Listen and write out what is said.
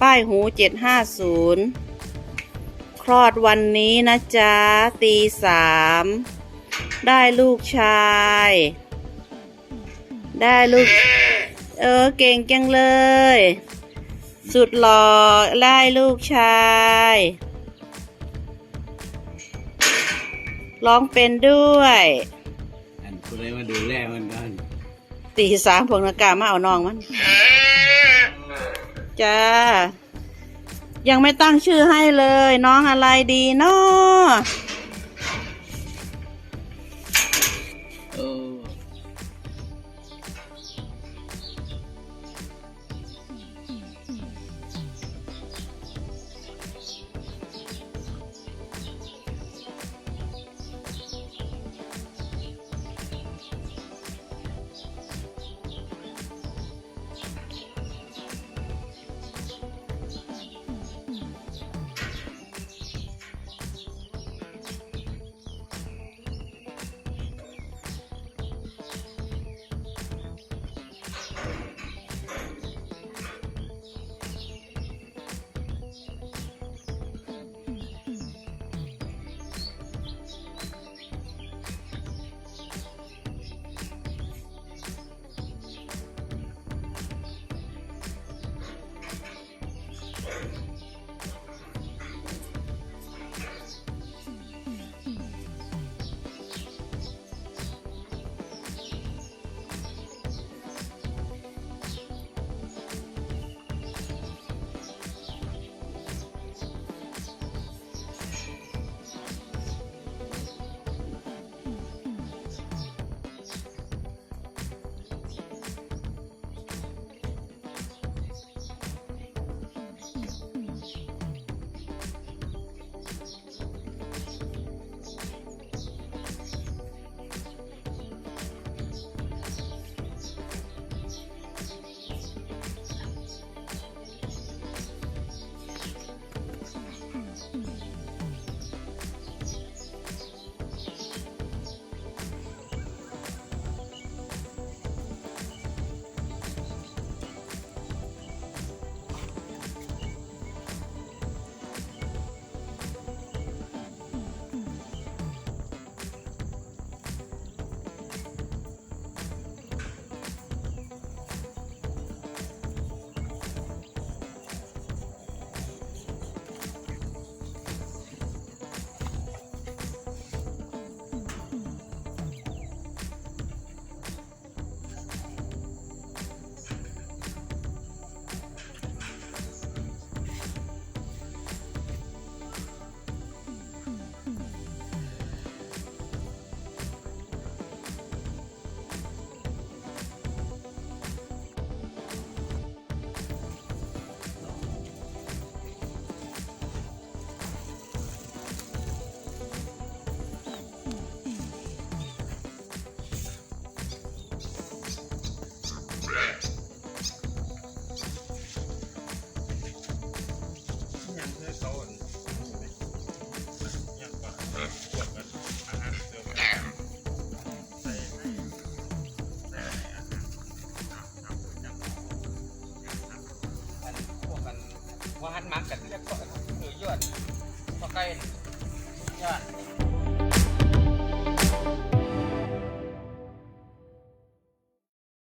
ป้ายหูเจ็ดห้าศูนย์คลอดวันนี้นะจ๊ะ ตีสาม ได้ลูกชาย ได้ลูก เออ เก่งจังเลย สุดหล่อได้ลูกชายร้องเป็นด้วย อันผู้ใดมาดูแลมันกันตีสามพวกนักกามาเอาน้องมัน จ้า ยังไม่ตั้งชื่อให้เลย น้องอะไรดีเนาะ กกันมันมักกันเรียกพวกกันคือยอดพอใกล้ยอด